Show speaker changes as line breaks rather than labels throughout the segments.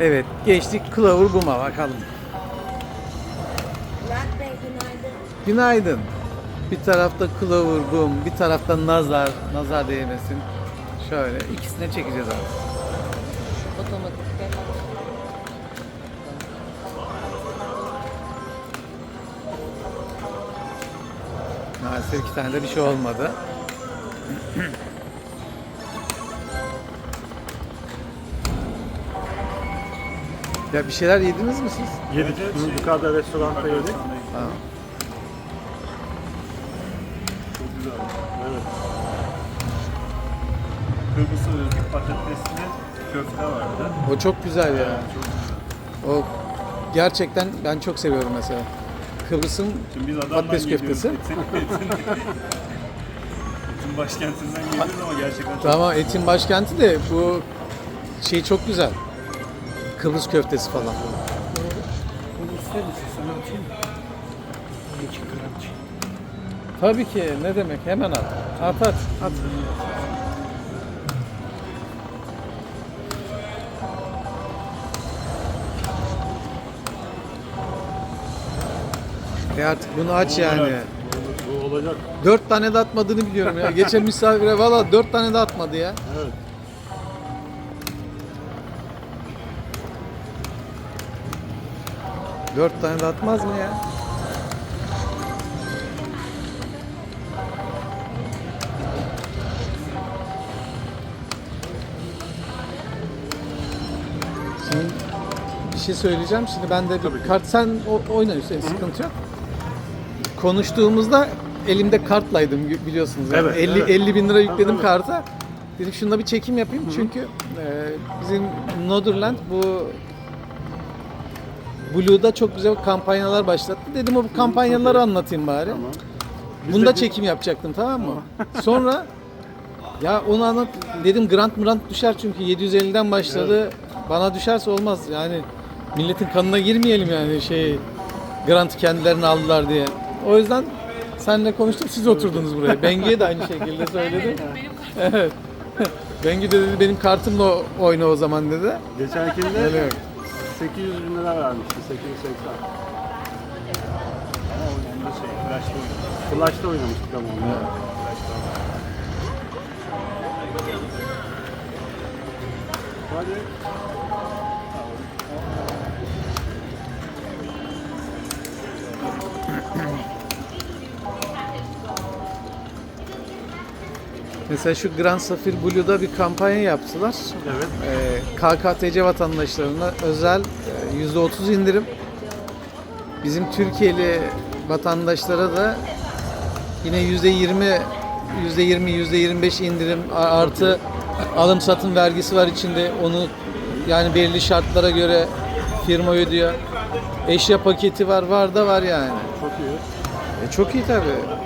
Evet geçtik Kılavur Bum'a bakalım.
Murat Bey günaydın.
Günaydın. Bir tarafta Kılavur Bum, bir tarafta Nazar. Nazar değmesin. Şöyle ikisine çekeceğiz abi.
Otomatik
Maalesef iki tane de bir şey olmadı. ya bir şeyler yediniz mi siz?
Yedik. Yukarıda restoranda yedik.
Ha.
Çok güzel. Evet.
Kırmızı özgür patatesli köfte vardı.
O çok güzel ya.
Çok güzel.
O gerçekten ben çok seviyorum mesela. Kıbrıs'ın patates köftesi.
Etin, etin, etin başkentinden geliyoruz ama gerçekten çok
Tamam etin başkenti de bu şey çok güzel. Kıbrıs köftesi falan.
Bunu ister misin? Sana atayım mı? İki kıraç.
Tabii ki ne demek hemen at. At at at. E artık bunu aç yani.
Bu, bu olacak.
Dört tane de atmadığını biliyorum ya. Geçen misafire valla dört tane de atmadı ya.
Evet.
Dört tane de atmaz mı ya? Şimdi bir şey söyleyeceğim. Şimdi ben de bir kart sen o- oyna Hüseyin sıkıntı yok. Konuştuğumuzda elimde kartlaydım biliyorsunuz. Yani
Evet,
50
evet.
50 bin lira yükledim
Tabii.
karta. Dedim şunda bir çekim yapayım çünkü e, bizim Notherland bu Blue'da çok güzel kampanyalar başlattı. Dedim o kampanyaları anlatayım bari.
Tamam. Biz
Bunda
de-
çekim yapacaktım tamam mı? Sonra ya onu anlat dedim grant grant düşer çünkü 750'den başladı. Bana düşerse olmaz yani milletin kanına girmeyelim yani şey grantı kendilerine aldılar diye. O yüzden seninle konuştum siz oturdunuz buraya. Bengi'ye de aynı şekilde söyledim. Evet. Bengi de dedi benim kartımla oyna o zaman dedi.
Geçenkinde. 800 bin lira vermişti. 880.
ama oyunda şey, flash'ta oynadık.
Flash'ta oynamıştık ama onu.
Flash'ta oynadık.
Hadi.
Mesela şu Grand Safir Blue'da bir kampanya yaptılar.
Evet.
Ee, KKTC vatandaşlarına özel e, %30 indirim. Bizim Türkiye'li vatandaşlara da yine %20 %20 %25 indirim artı alım satım vergisi var içinde. Onu yani belirli şartlara göre firma ödüyor. Eşya paketi var, var da var yani.
Çok iyi.
E çok iyi tabii.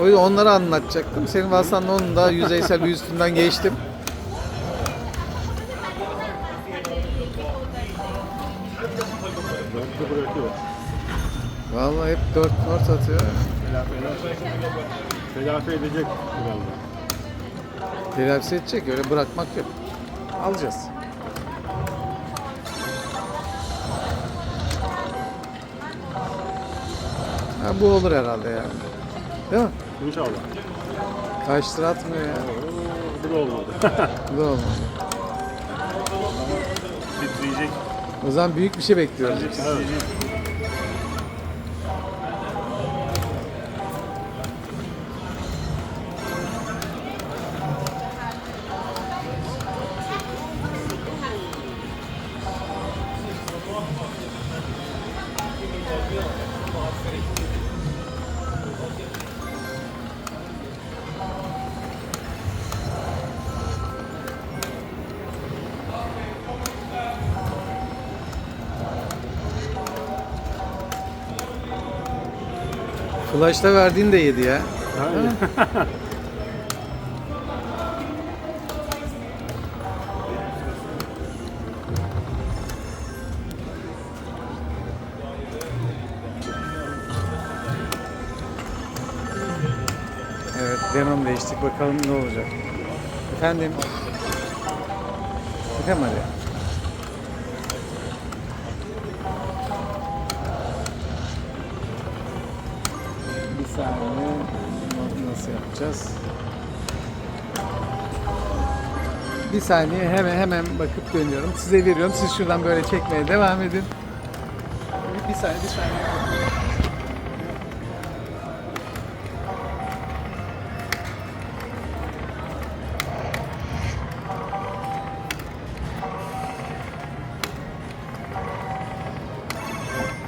O yüzden onları anlatacaktım. Senin vasıtanla onun da yüzeysel bir üstünden geçtim. Vallahi hep 4 not atıyor.
Telafi. Telafi edecek birazdan.
Telafisi edecek öyle bırakmak yok. Alacağız. Ha, bu olur herhalde yani. Değil mi?
İnşallah.
Kaç lira atmıyor ya.
Oo, bu da olmadı.
Bu da olmadı.
Titreyecek.
O zaman büyük bir şey bekliyoruz.
Titreyecek.
Flash'ta verdiğin de yedi ya. Evet, denom değiştik. Bakalım ne olacak. Efendim. Efendim hadi. Saniye. Nasıl yapacağız? Bir saniye hemen hemen bakıp dönüyorum. Size veriyorum. Siz şuradan böyle çekmeye devam edin. Bir saniye, bir saniye.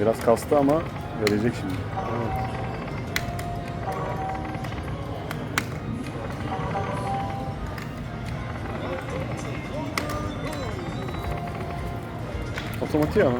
Biraz kastı ama verecek şimdi. Otomatik ama.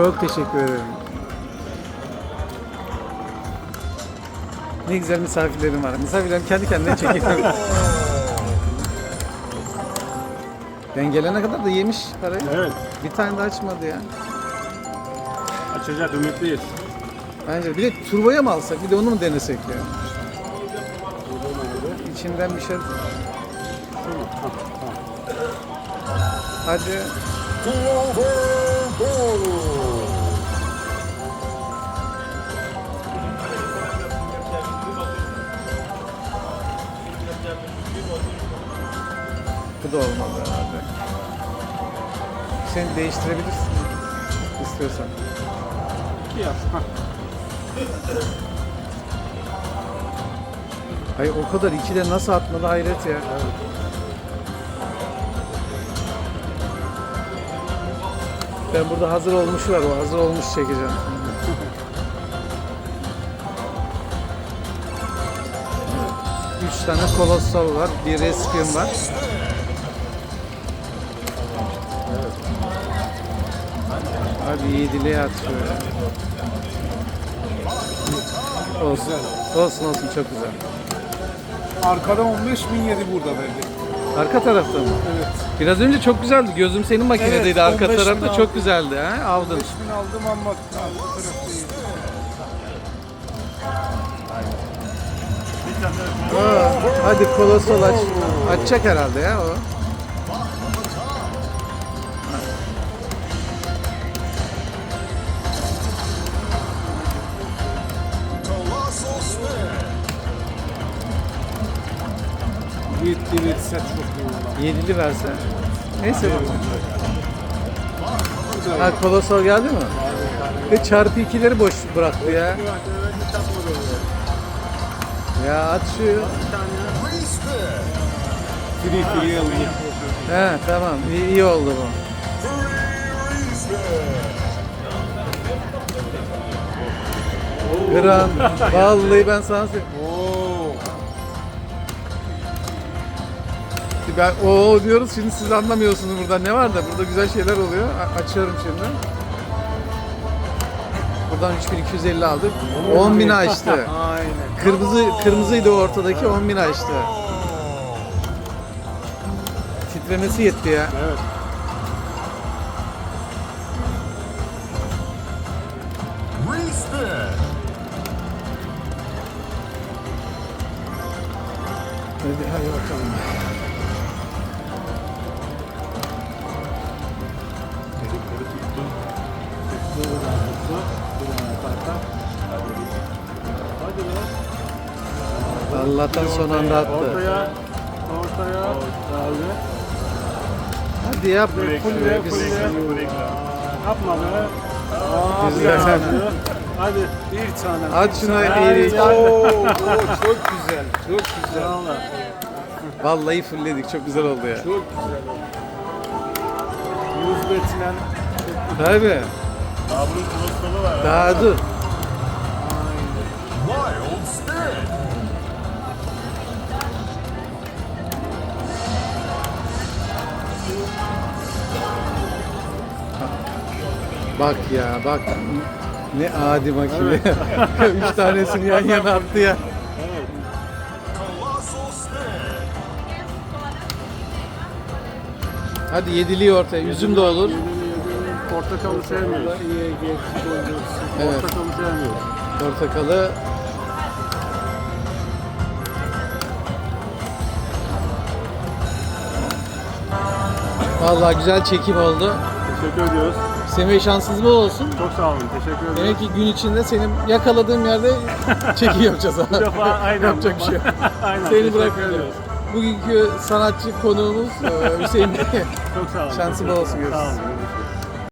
Çok teşekkür ederim. Ne güzel misafirlerim var. Misafirlerim kendi kendine çekiyor. ben gelene kadar da yemiş parayı.
Evet.
Bir tane de açmadı ya.
Açacak ümitliyiz.
Bence bir de turboya mı alsak? Bir de onu mu denesek ya? İçinden bir şey... Hadi. Bu da olmadı herhalde. Sen değiştirebilirsin istiyorsan.
Yap.
Hayır o kadar ikide nasıl atmadı hayret ya. Ben burada hazır olmuş var o hazır olmuş çekeceğim. Üç tane kolossal var, bir respium var. Hadi yediliğe at şöyle. Olsun. Olsun olsun çok güzel.
Arkada 15 bin yedi burada verdi.
Arka tarafta mı?
Evet.
Biraz önce çok güzeldi. Gözüm senin makinedeydi.
Evet,
Arka
15
tarafta
bin
çok güzeldi. Ha? Aldın.
15 bin aldım ama arka tarafta yedi.
Aa, hadi kolosal aç. Açacak herhalde ya o.
Gitti verse çok iyi olur.
Yedili verse. Neyse. Ha kolosal geldi mi? Ve çarpı ikileri boş bıraktı ya. Ya at şu.
Free free.
He tamam iyi, iyi oldu bu. Gran. Vallahi ben sana söyleyeyim. Ben o diyoruz şimdi siz anlamıyorsunuz burada ne var da burada güzel şeyler oluyor. A- açıyorum şimdi. Buradan 3250 aldık. 10.000 açtı.
Aynen.
Kırmızı kırmızıydı o ortadaki 10.000 açtı. Titremesi yetti ya.
Evet.
Hadi, hadi bakalım. Allah'tan son anda attı.
Ortaya. Ortaya. Abi.
Hadi yap.
Break,
Full
break,
break.
break, break. Yapma be. Aa,
Güzel.
Hadi.
Bir tane.
At şuna eğri.
Oo, oo, çok güzel. Çok güzel.
Vallahi fullledik. Çok güzel oldu ya.
Çok güzel. Yüz betilen
Tabii.
Daha bunun kolostalı var.
Daha dur. Bak ya bak. Ne adi makine. Üç tanesini yan yana attı ya. Hadi yediliği ortaya. Üzüm de olur.
Portakalı sevmiyoruz.
Evet.
Portakalı sevmiyoruz.
Portakalı. Vallahi güzel çekim oldu.
Teşekkür ediyoruz.
Semih şanssız bol olsun.
Çok sağ olun. Teşekkür ediyoruz.
Demek ki gün içinde senin yakaladığım yerde çekim yapacağız abi.
Bu defa aynen.
Yapacak bir şey yok.
aynen.
Seni
ediyoruz.
Bugünkü sanatçı konuğumuz e, Hüseyin Bey.
Çok sağ olun.
Şansı bol olsun.
Sağ olun.